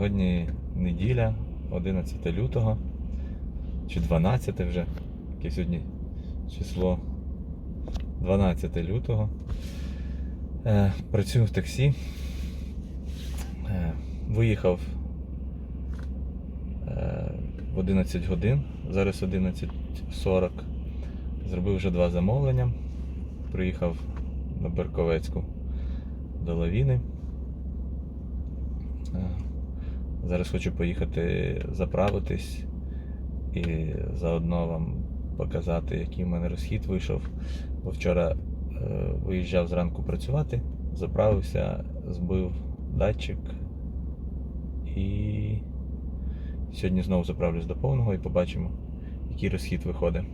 Е, Сьогодні неділя, 11 лютого, чи 12 вже, яке сьогодні число 12 лютого. Е, Працюю в таксі. Е, Виїхав е, в 11 годин, зараз 11.40. Зробив вже два замовлення. Приїхав на Берковецьку до Лавіни. Зараз хочу поїхати заправитись і заодно вам показати, який в мене розхід вийшов. Бо вчора е, виїжджав зранку працювати, заправився, збив датчик і сьогодні знову заправлюсь до повного і побачимо, який розхід виходить.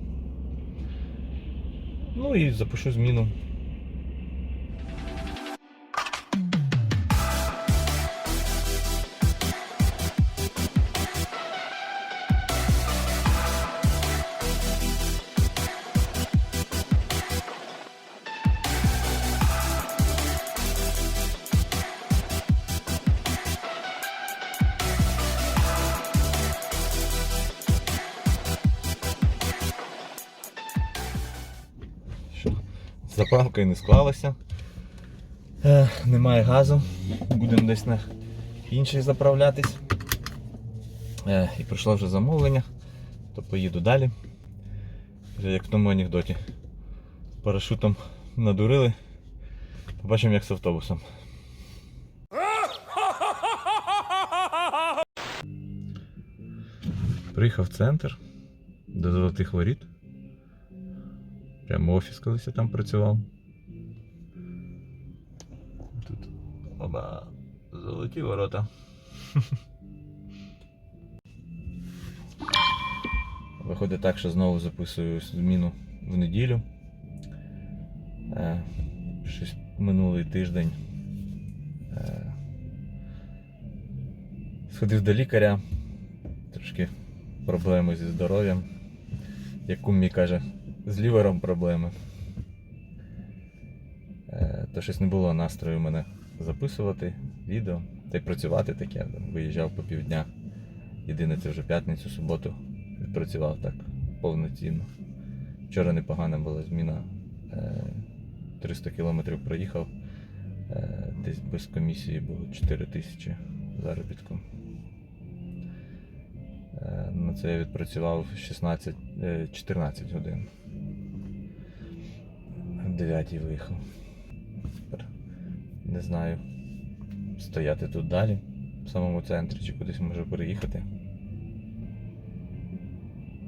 Ну і запишу зміну. З Заправкою не склалося. Е, немає газу. Будемо десь на інший заправлятись. Е, і прийшло вже замовлення, то поїду далі. Вже як в тому анекдоті. Парашутом надурили. Побачимо як з автобусом. Приїхав в центр до Золотих Воріт. Прямо офіс колись я там працював. Тут оба золоті ворота. Виходить так, що знову записую зміну в неділю. Е, Щось минулий тиждень. е, Сходив до лікаря, трошки проблеми зі здоров'ям. Як кум каже, з лівером проблеми. Е, То щось не було настрою мене записувати відео та й працювати таке. Виїжджав по півдня. Єдине це вже п'ятницю, суботу відпрацював так повноцінно. Вчора непогана була зміна. Е, 300 кілометрів проїхав. Е, Десь без комісії було 4 тисячі заробітку. Е, На це я відпрацював 16, е, 14 годин. В 9 виїхав. Тепер не знаю, стояти тут далі, в самому центрі, чи кудись можу переїхати.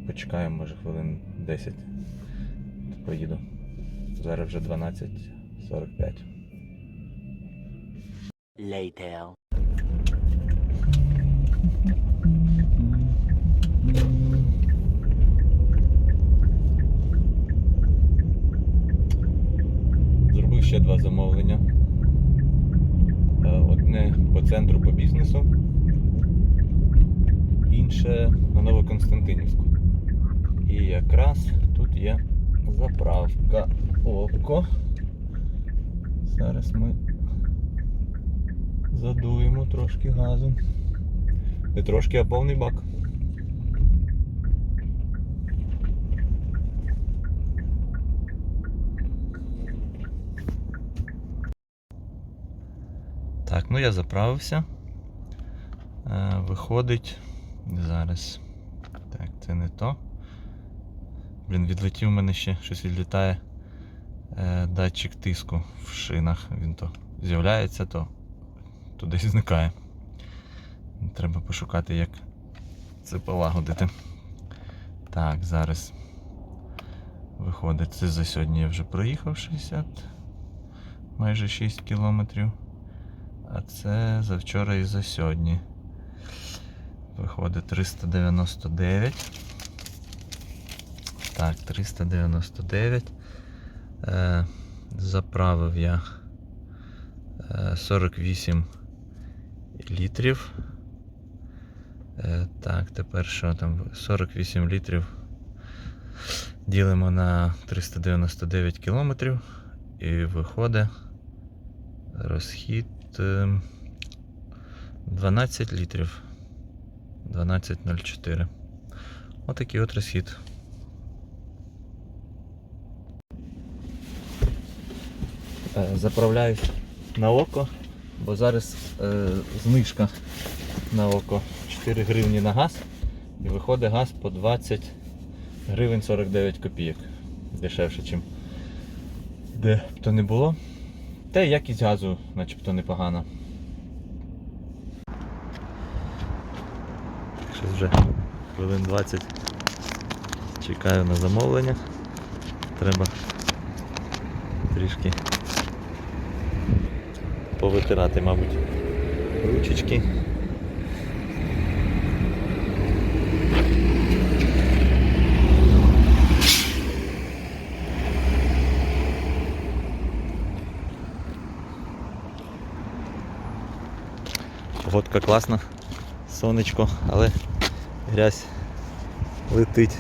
Почекаємо, може, хвилин 10. то Поїду. Зараз вже 12.45. Later. Зробив ще два замовлення. Е, Одне по центру по бізнесу, інше на Новоконстантинівську. І якраз тут є заправка око. Зараз ми задуємо трошки газу. Не трошки, а повний бак. Так, ну я заправився. Е, виходить. Зараз. Так, це не то. Блін, відлетів у мене ще щось відлітає. Е, датчик тиску в шинах. Він то з'являється, то, десь зникає. Треба пошукати, як це полагодити. Так, зараз. Виходить, це за сьогодні я вже проїхав 60, майже 6 кілометрів. А це за вчора і за сьогодні. Виходить 399. Так, 399. Е, заправив я е, 48 літрів. Е, так, тепер що там? 48 літрів ділимо на 399 кілометрів і виходить розхід е, 12 літрів. 12.04. Отакий от розхід. Е, Заправляюсь на око, бо зараз е, знижка на око 4 гривні на газ і виходить газ по 20 гривень 49 копійок. Дешевше, ніж де б то не було. Та й якість газу начебто непогана. Щось вже хвилин 20 чекаю на замовлення. Треба трішки повитирати, мабуть, ручечки. Погодка класна, сонечко, але грязь летить.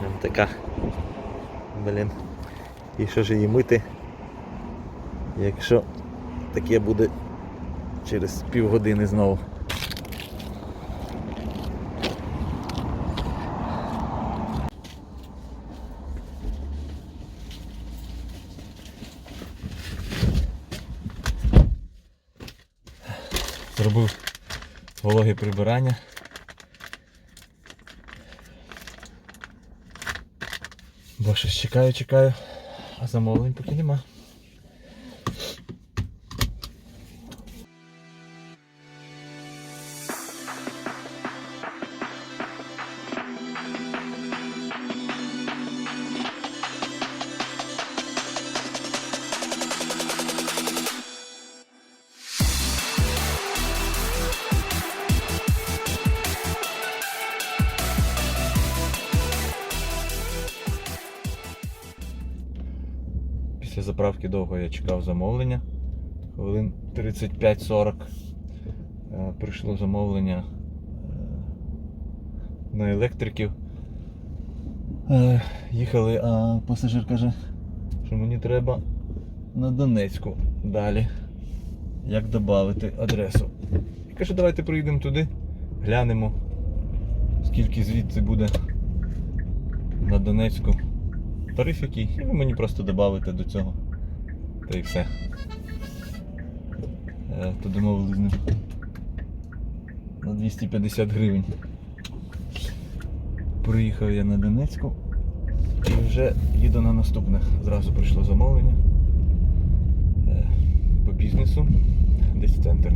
Прям така. Блін. І що ж її мити? Якщо таке буде через півгодини знову. Зробив вологе прибирання. Бо щось чекаю, чекаю, а замовлень поки нема. Після заправки довго я чекав замовлення. Хвилин 35-40 е, прийшло замовлення е, на електриків. Е, Їхали, а пасажир каже, що мені треба на Донецьку далі. Як додати адресу. І каже, давайте приїдемо туди, глянемо, скільки звідси буде на Донецьку тариф який, і ви мені просто додавите до цього. Та і все. Е, То домовились з ним на 250 гривень. Приїхав я на Донецьку і вже їду на наступне. Зразу прийшло замовлення Е, по бізнесу. Десь центр.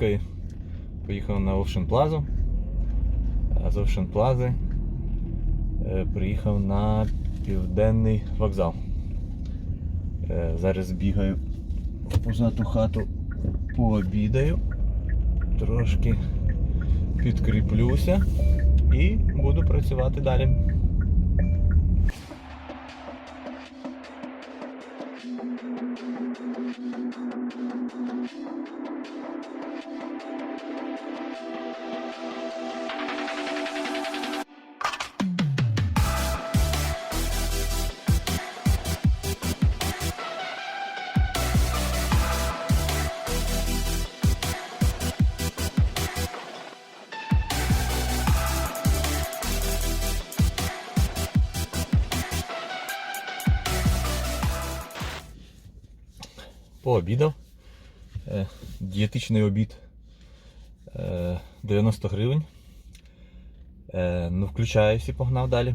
З поїхав на Ocean Plaza, а з Ocean Plaza е, приїхав на південний вокзал. Е, Зараз бігаю в позату хату, пообідаю, трошки підкріплюся і буду працювати далі. Пообідав. Е, Дієтичний обід е, 90 гривень. Е, Ну, включаюсь і погнав далі.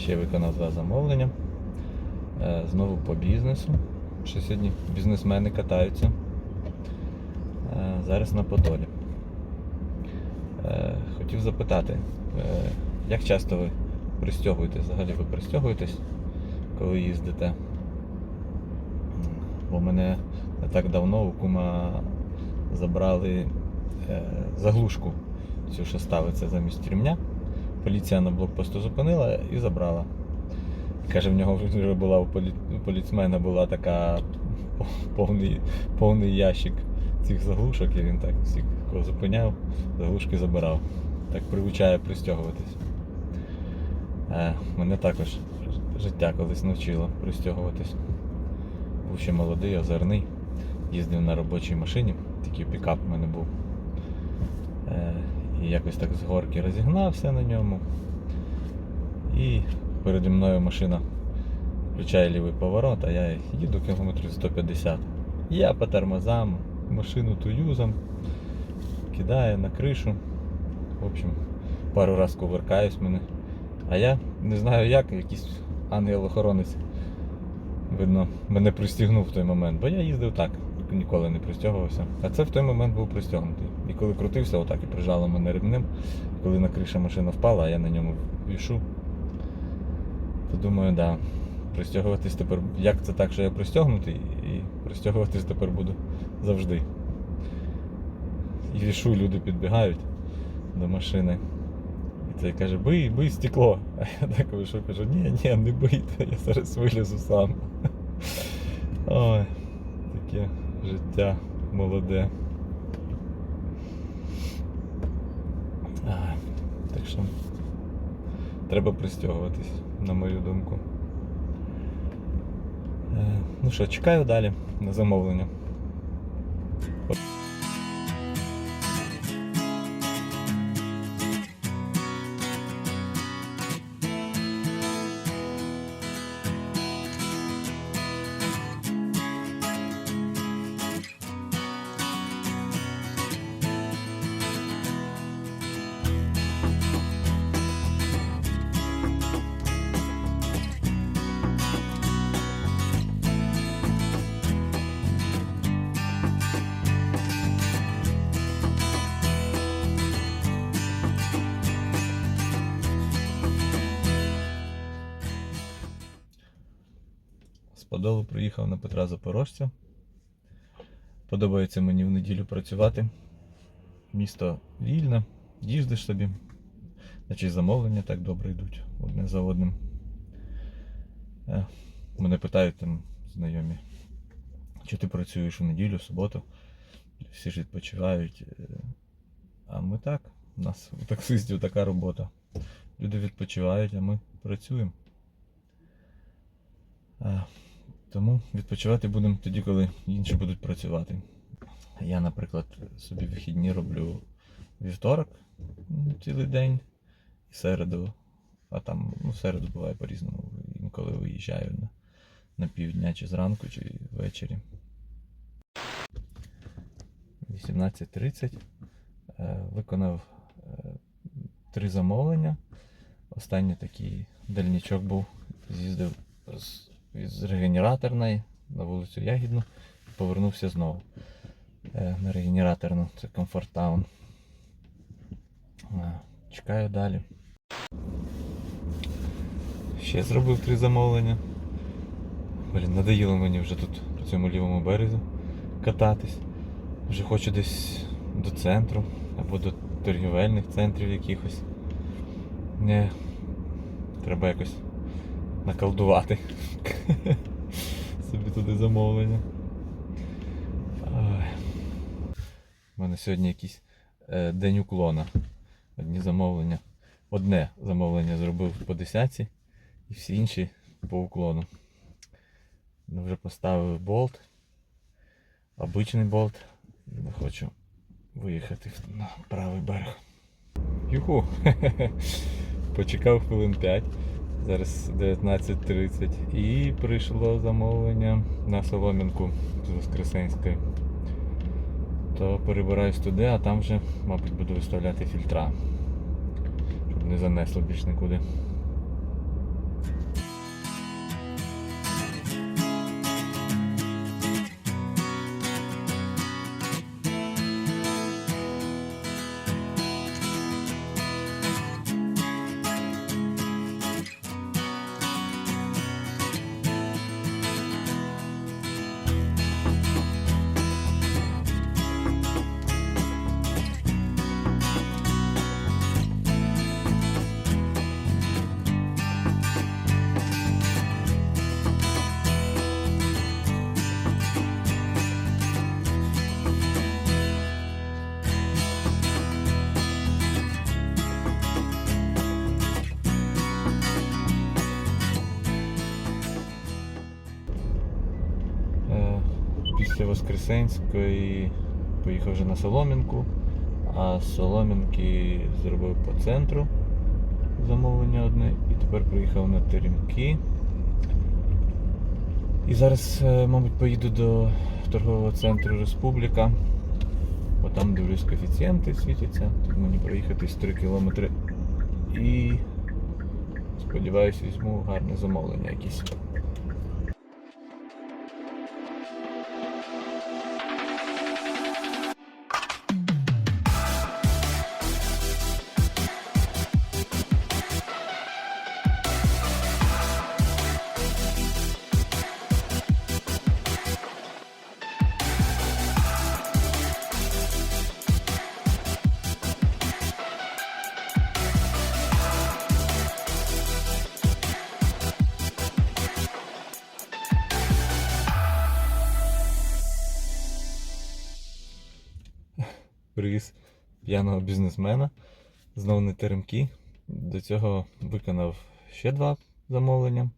Ще виконав два замовлення. Е, Знову по бізнесу. Що сьогодні бізнесмени катаються. Е, Зараз на Подолі. Е, Хотів запитати, як часто ви пристягуєтесь? Взагалі ви пристягуєтесь, коли їздите? Бо мене не так давно у кума забрали заглушку, цю, що ставиться замість рівня. Поліція на блокпосту зупинила і забрала. Каже, в нього вже була у полі... у поліцмена була така повний, повний ящик цих заглушок, і він так всіх, кого зупиняв, заглушки забирав. Так привчає пристягуватись. Е, мене також життя колись навчило пристягуватись. Був ще молодий, озерний, їздив на робочій машині, такий пікап в мене був. Е, і якось так з горки розігнався на ньому. І переді мною машина включає лівий поворот, а я їду кілометрів 150. Я по тормозам, машину туюзом, кидає на кришу. В общем, пару раз кувыркаюсь мене. А я не знаю як, якийсь ангел-охоронець, видно, мене пристігнув в той момент, бо я їздив так, ніколи не пристягувався. А це в той момент був пристягнутий. І коли крутився, отак і прижало мене ремнем, коли на криша машина впала, а я на ньому вішу, то думаю, да, пристягуватись тепер. Як це так, що я пристягнутий, і пристягуватись тепер буду завжди. І вішу, люди підбігають до машини. І цей каже, бий, бий стекло. А я так вийшов, кажу, ні, ні, не бийте, я зараз вилізу сам. Ой, таке життя молоде. Так що треба пристягуватись, на мою думку. Е, Ну що, чекаю далі на замовлення. Подолу приїхав на Петра Запорожця. Подобається мені в неділю працювати. Місто вільне, їздиш собі. Значить замовлення так добре йдуть одне за одним. Е, Мене питають там знайомі, чи ти працюєш у неділю, суботу. Всі ж відпочивають. Е, А ми так. У нас у таксистів така робота. Люди відпочивають, а ми працюємо. Тому відпочивати будемо тоді, коли інші будуть працювати. Я, наприклад, собі вихідні роблю вівторок цілий день і середу. А там, ну, середу буває по-різному. Інколи виїжджаю на, на півдня чи зранку, чи ввечері. 18.30 е, виконав е, три замовлення. Останній такий дальнічок був. З'їздив з, з регенераторної на вулицю Ягідну і повернувся знову е, на регенераторну. Це Comfort Town. Е, Чекаю далі. Ще зробив три замовлення. Блін, надоїло мені вже тут по цьому лівому березі кататись. Вже хочу десь до центру або до торгівельних центрів якихось. Не, треба якось наколдувати. Собі туди замовлення. У мене сьогодні якийсь е, день уклона. Одні замовлення. Одне замовлення зробив по десятці і всі інші по уклону. Ну, вже поставив болт. Обичний болт. Не хочу виїхати на правий берег. Юху! Почекав хвилин 5. Зараз 19.30. І прийшло замовлення на Солом'янку з Воскресенської. То перебираюсь туди, а там вже, мабуть, буду виставляти фільтра. Щоб не занесло більш нікуди. Воскресенської поїхав вже на Солом'янку, а з Солом'янки зробив по центру замовлення одне і тепер приїхав на Теремки. І зараз, е, мабуть, поїду до торгового центру Республіка. Бо там дивлюсь коефіцієнти світяться. Тут мені проїхати 3 кілометри. І сподіваюсь, візьму гарне замовлення якесь. Привіз п'яного бізнесмена. Знову на теремки. До цього виконав ще два замовлення.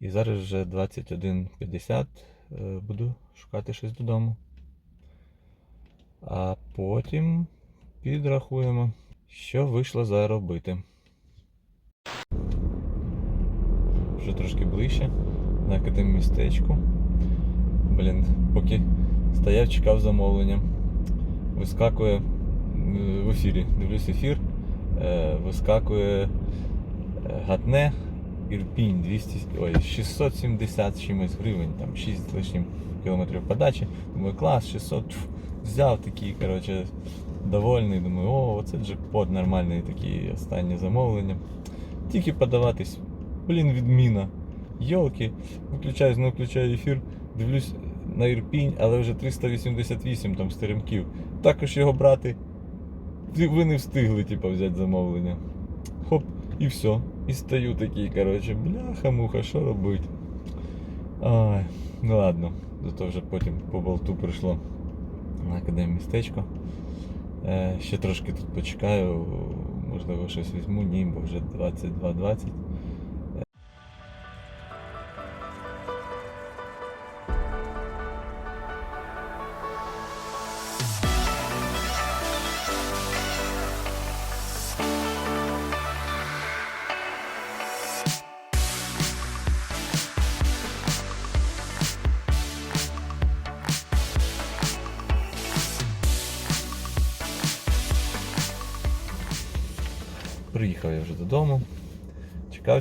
І зараз вже 21.50 е, буду шукати щось додому. А потім підрахуємо, що вийшло заробити. Вже трошки ближче на академмістечку. Блін, поки стояв, чекав замовлення вискакує е, в ефірі. Дивлюсь ефір, е, вискакує е, гатне Ірпінь 200, ой, 670 чимось гривень, там 6 з лишнім кілометрів подачі. Думаю, клас, 600, тьф, взяв такий, коротше, довольний. Думаю, о, оце джекпот нормальний такий останнє замовлення. Тільки подаватись, блін, відміна. Йолки, виключаю, знову включаю ефір, дивлюсь на Ірпінь, але вже 388 там стеремків. Також його брати. Ви не встигли, типу, взяти замовлення. Хоп, і все. І стою такий, коротше, бляха-муха, що робить? Ай, ну ладно, зато вже потім по болту прийшло на академмістечко. Е, ще трошки тут почекаю, можливо, щось візьму, ні, бо вже 22.20.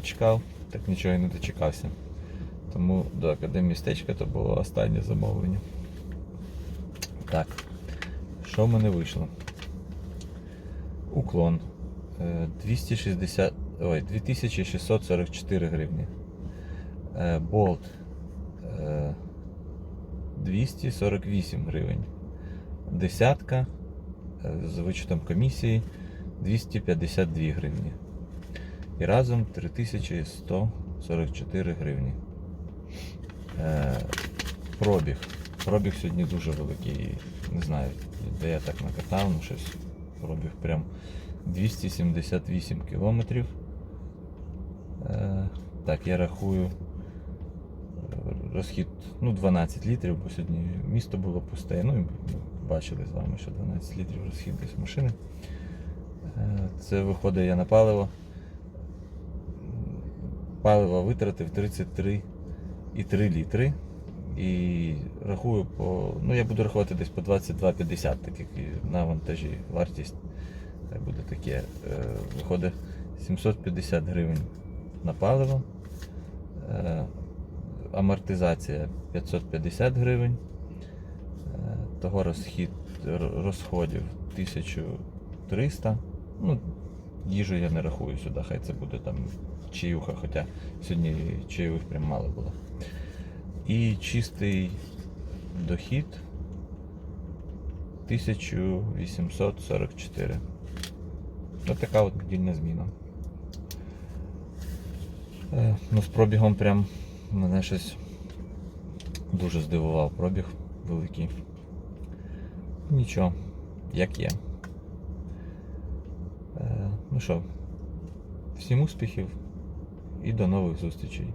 Чекав, так нічого і не дочекався. Тому до академмістечка то було останнє замовлення. Так, що в мене вийшло? Уклон. Е, 260, ой, 2644 гривні. Е, Болт. е, 248 гривень. Десятка е, з вичетом комісії 252 гривні. І разом 3144 гривні. Е, пробіг. Пробіг сьогодні дуже великий. Не знаю, де я так накатав, ну щось. Пробіг прям 278 кілометрів. Е, так, я рахую е, розхід ну, 12 літрів, бо сьогодні місто було пусте. Ну і бачили з вами, що 12 літрів розхід десь машини. Е, Це виходить я на паливо. Паливо витратив 33,3 літри. І рахую по. Ну я буду рахувати десь по 22,50, так як на вантажі вартість буде таке. Е, Виходить 750 гривень на паливо. Е, Амортизація 550 гривень. Е, Того розхід розходів 1300. Ну, їжу я не рахую сюди, хай це буде там чаюха, хоча сьогодні чайових прям мало було. І чистий дохід 1844. Ось така от недільна зміна. Е, ну, з пробігом прям мене щось дуже здивував пробіг великий. Нічого, як є. Ну що, всім успіхів і до нових зустрічей.